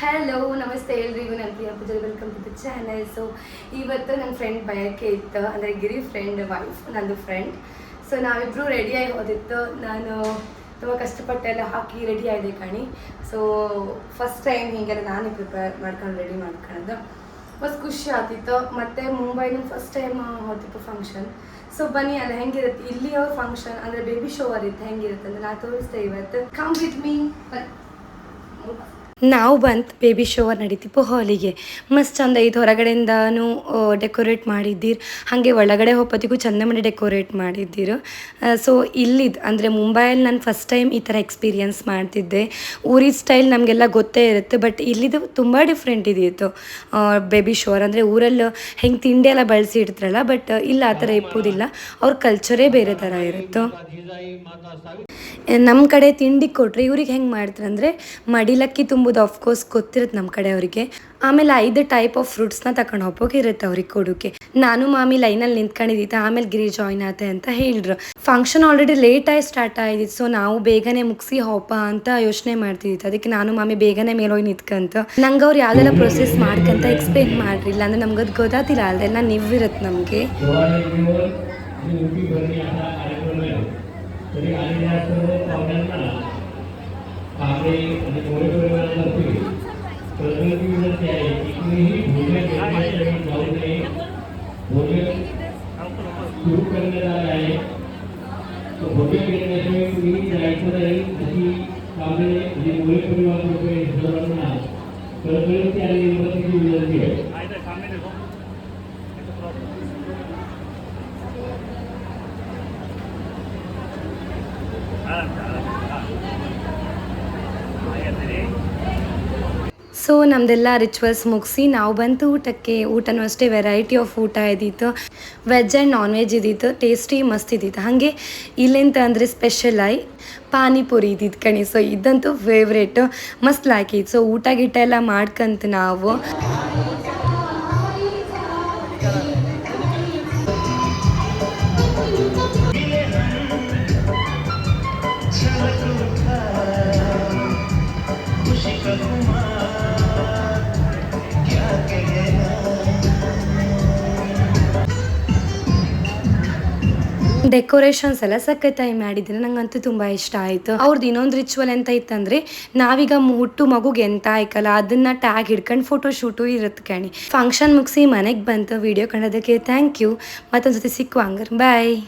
Hello ನಮಸ್ತೆ ಎಲ್ರಿಗೂ. ನಾನು Priya Poojari welcome to the channel so ಇವತ್ತು ನನ್ನ ಫ್ರೆಂಡ್ ಬಯಕೆ ಇತ್ತು ಅಂದರೆ ಗಿರಿ ಫ್ರೆಂಡ್ ವೈಫ್ ನಂದು ಫ್ರೆಂಡ್ ಸೊ ನಾವಿಬ್ಬರು ರೆಡಿಯಾಗಿ ಹೋದಿತ್ತು ನಾನು ತುಂಬ ಕಷ್ಟಪಟ್ಟೆಲ್ಲ ಹಾಕಿ ರೆಡಿ ಆಗಿದೆ ಕಣಿ. ಸೊ ಫಸ್ಟ್ ಟೈಮ್ ಹೀಗೆಲ್ಲ ನಾನೇ ಪ್ರಿಪೇರ್ ಮಾಡ್ಕೊಂಡು ರೆಡಿ ಮಾಡ್ಕೊಳ್ಳೋದು ಮಸ್ತ್ ಖುಷಿ ಆಗ್ತಿತ್ತು. ಮತ್ತು ಮುಂಬೈನ ಫಸ್ಟ್ ಟೈಮ್ ಹೋದಿತ್ತು ಫಂಕ್ಷನ್ ಸೊ ಬನ್ನಿ, ಅಲ್ಲ ಹೆಂಗಿರುತ್ತೆ? ಅವ್ರ ಫಂಕ್ಷನ್ ಅಂದರೆ ಬೇಬಿ ಶೋವರ್ ಇತ್ತು ಹೆಂಗಿರುತ್ತೆ ಅಂತ ನಾನು ತೋರಿಸ್ತೇವೆ ಇವತ್ತು. ಕಮ್ ವಿತ್ ಮೀ ನಾವು ಬಂತು ಬೇಬಿ ಶೋವರ್ ನಡೀತಿಪ್ಪು ಹಾಲಿಗೆ ಮಸ್ತ್ ಚಂದ ಐತೆ. ಹೊರಗಡೆಯಿಂದನೂ ಡೆಕೋರೇಟ್ ಮಾಡಿದ್ದೀರಿ. ಹಾಗೆ ಒಳಗಡೆ ಹೊಪ್ಪತ್ತಿಗೂ ಚಂದ ಮಾಡಿ ಡೆಕೋರೇಟ್ ಮಾಡಿದ್ದೀರು. ಸೊ ಇಲ್ಲಿದ್ದು ಅಂದರೆ ಮುಂಬೈಯಲ್ಲಿ ನಾನು ಫಸ್ಟ್ ಟೈಮ್ ಈ ಥರ ಎಕ್ಸ್ಪೀರಿಯನ್ಸ್ ಮಾಡ್ತಿದ್ದೆ. ಊರಿನ ಸ್ಟೈಲ್ ನಮಗೆಲ್ಲ ಗೊತ್ತೇ ಇರುತ್ತೆ ಬಟ್ ಇಲ್ಲಿದು ತುಂಬ ಡಿಫ್ರೆಂಟ್ ಇದ್ದಿತ್ತು ಬೇಬಿ ಶೋರ್ ಅಂದರೆ ಊರಲ್ಲಿ ಹೆಂಗೆ ತಿಂಡಿ ಎಲ್ಲ ಬಳಸಿ ಇಡ್ತಾರಲ್ಲ ಬಟ್ ಇಲ್ಲ ಆ ಥರ ಇಪ್ಪುದಿಲ್ಲ. ಅವ್ರ ಕಲ್ಚರೇ ಬೇರೆ ಥರ ಇರುತ್ತೆ. ನಮ್ಮ ಕಡೆ ತಿಂಡಿ ಕೊಟ್ಟರೆ ಇವ್ರಿಗೆ ಹೆಂಗೆ ಮಾಡ್ತಾರೆ ಅಂದರೆ ಮಡಿಲಕ್ಕಿ ಎಂಬುದು ಅಫ್ಕೋರ್ಸ್ ಗೊತ್ತಿರುತ್ತೆ ನಮ್ಮ ಕಡೆ ಅವರಿಗೆ. ಆಮೇಲೆ ಐದು ಟೈಪ್ ಆಫ್ ಫ್ರೂಟ್ಸ್ನ ತಗೊಂಡು ಹೋಗೋಕಿರುತ್ತೆ ಅವ್ರಿಗೆ ಕೊಡೋಕೆ. ನಾನು ಮಾಮಿ ಲೈನಲ್ಲಿ ನಿಂತ್ಕೊಂಡಿದ್ದಿತ್ತು ಆಮೇಲೆ ಗಿರಿ ಜಾಯ್ನ್ ಆತ ಅಂತ ಹೇಳಿದ್ರು. ಫಂಕ್ಷನ್ ಆಲ್ರೆಡಿ ಲೇಟ್ ಲೇಟಾಗಿ ಸ್ಟಾರ್ಟ್ ಆಗಿದೆ ಸೊ ನಾವು ಬೇಗನೆ ಮುಗಿಸಿ ಹೋಪ ಅಂತ ಯೋಚನೆ ಮಾಡ್ತಿದ್ದಿತ್ತು. ಅದಕ್ಕೆ ನಾನು ಮಾಮಿ ಬೇಗನೆ ಮೇಲೆ ಹೋಗಿ ನಿಂತ್ಕಂತ. ನಂಗೆ ಅವ್ರು ಯಾವ್ದೆಲ್ಲ ಪ್ರೊಸೆಸ್ ಮಾಡ್ಕಂತ ಎಕ್ಸ್ಪ್ಲೇನ್ ಮಾಡ್ರಿ ಇಲ್ಲ ಅಂದ್ರೆ ನಮ್ಗದು ಗೊತ್ತಾತಿಲ್ಲ, ಅದೆಲ್ಲ ನೀವಿರುತ್ತೆ ನಮಗೆ. ಇರತ್ತೆ ನಮಗೆ ही भोजन भवन में भोजन सुरू करण्यात आलं आहे तो भोजन घेण्याशिवाय कुणीही जायचं नाही अशी कामे जे मुळे परिवार रुपये सर्वांना कळकळीची आणि निर्मातीची विनंती आहे Adam, Adam. ಸೊ ನಮ್ಮದೆಲ್ಲ ರಿಚುವಲ್ಸ್ ಮುಗಿಸಿ ನಾವು ಬಂತು ಊಟಕ್ಕೆ ಊಟನೂ ಅಷ್ಟೇ ವೆರೈಟಿ ಆಫ್ ಊಟ ಇದ್ದಿತ್ತು ವೆಜ್ ಆ್ಯಂಡ್ ನಾನ್ ವೆಜ್ ಇದ್ದಿತ್ತು ಟೇಸ್ಟಿ ಮಸ್ತ್ ಇದ್ದಿತ್ತು ಹಾಗೆ ಇಲ್ಲಿಂತ ಅಂದರೆ ಸ್ಪೆಷಲ್ ಆಯ್ ಪಾನಿಪುರಿ ಇದ್ದಿದ್ದು ಕಣಿ. ಸೊ ಇದಂತೂ ಫೇವ್ರೇಟು ಮಸ್ತ್ ಲಾಕಿತ್ತು ಸೊ ಊಟ ಗೀಟ ಎಲ್ಲ ಮಾಡ್ಕಂತ ನಾವು. ಡೆಕೋರೇಷನ್ಸ್ ಎಲ್ಲ ಸಖತ್ತಾಗಿ ಮಾಡಿದ್ರೆ. ನಂಗಂತೂ ತುಂಬ ಇಷ್ಟ ಆಯಿತು. ಅವ್ರದ್ದು ಇನ್ನೊಂದು ರಿಚುವಲ್ ಎಂತ ಇತ್ತಂದ್ರೆ, ನಾವೀಗ ಹುಟ್ಟು ಮಗುಗೆ ಎಂತ ಆಯ್ಕಲ್ಲ ಅದನ್ನ ಟ್ಯಾಗ್ ಹಿಡ್ಕೊಂಡು ಫೋಟೋ ಶೂಟು ಇರುತ್ತೆ ಕಣಿ. ಫಂಕ್ಷನ್ ಮುಗಿಸಿ ಮನೆಗೆ ಬಂತು. ವಿಡಿಯೋ ಕಂಡೋದಕ್ಕೆ ಥ್ಯಾಂಕ್ ಯು ಮತ್ತೊಂದ್ಸತಿ ಸಿಕ್ಕುವ ಹಂಗಾರೆ. ಬಾಯ್